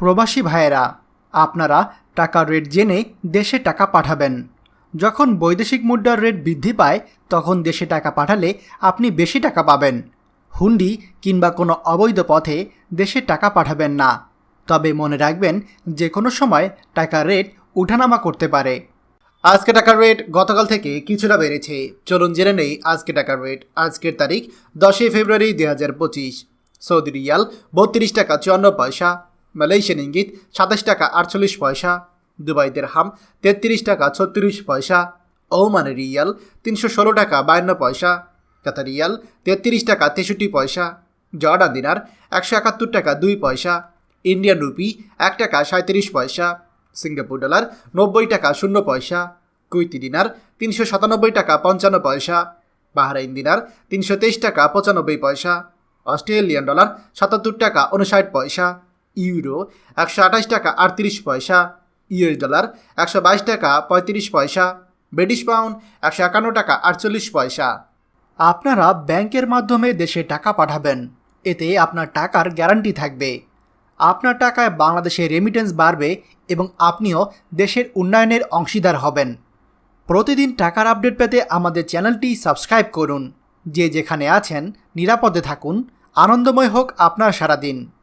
প্রবাসী ভাইয়েরা, আপনারা টাকার রেট জেনে দেশে টাকা পাঠাবেন। যখন বৈদেশিক মুদ্রার রেট বৃদ্ধি পায়, তখন দেশে টাকা পাঠালে আপনি বেশি টাকা পাবেন। হুন্ডি কিংবা কোনো অবৈধ পথে দেশে টাকা পাঠাবেন না। তবে মনে রাখবেন যে কোনো সময় টাকার রেট উঠানামা করতে পারে। আজকে টাকার রেট গতকাল থেকে কিছুটা বেড়েছে। চলুন জেনে নেই আজকে টাকার রেট। আজকের তারিখ দশই ফেব্রুয়ারি দুই হাজার পঁচিশ। সৌদি রিয়াল বত্রিশ টাকা চুয়ান্ন পয়সা। মালয়েশিয়ান ইঙ্গিত, সাতাশ টাকা আটচল্লিশ পয়সা। দুবাই দেড়হাম, তেত্রিশ টাকা ছত্রিশ পয়সা। ওমানে রিয়াল, তিনশো ষোলো টাকা বায়ান্ন পয়সা। কাতার রিয়াল, তেত্রিশ টাকা তেষট্টি পয়সা। জর্ডান দিনার, একশো একাত্তর টাকা দুই পয়সা। ইন্ডিয়ান রুপি, এক টাকা সাঁত্রিশ পয়সা। সিঙ্গাপুর ডলার, নব্বই টাকা শূন্য পয়সা। কুইতি দিনার, তিনশো সাতানব্বই টাকা পঞ্চান্ন পয়সা। বাহরাইন দিনার, তিনশো তেইশ টাকা পঁচানব্বই পয়সা। অস্ট্রেলিয়ান ডলার, সাতাত্তর টাকা উনষাট পয়সা। ইউরো, একশো আঠাশ টাকা আটত্রিশ পয়সা ইউএস ডলার, একশো বাইশ টাকা পঁয়ত্রিশ পয়সা ব্রিটিশ পাউন্ড, একশো একান্ন টাকা আটচল্লিশ পয়সা। আপনারা ব্যাংকের মাধ্যমে দেশে টাকা পাঠাবেন, এতে আপনার টাকার গ্যারান্টি থাকবে। আপনার টাকায় বাংলাদেশে রেমিটেন্স বাড়বে এবং আপনিও দেশের উন্নয়নের অংশীদার হবেন। প্রতিদিন টাকার আপডেট পেতে আমাদের চ্যানেলটি সাবস্ক্রাইব করুন। যে যেখানে আছেন, নিরাপদে থাকুন। আনন্দময় হোক আপনার সারাদিন।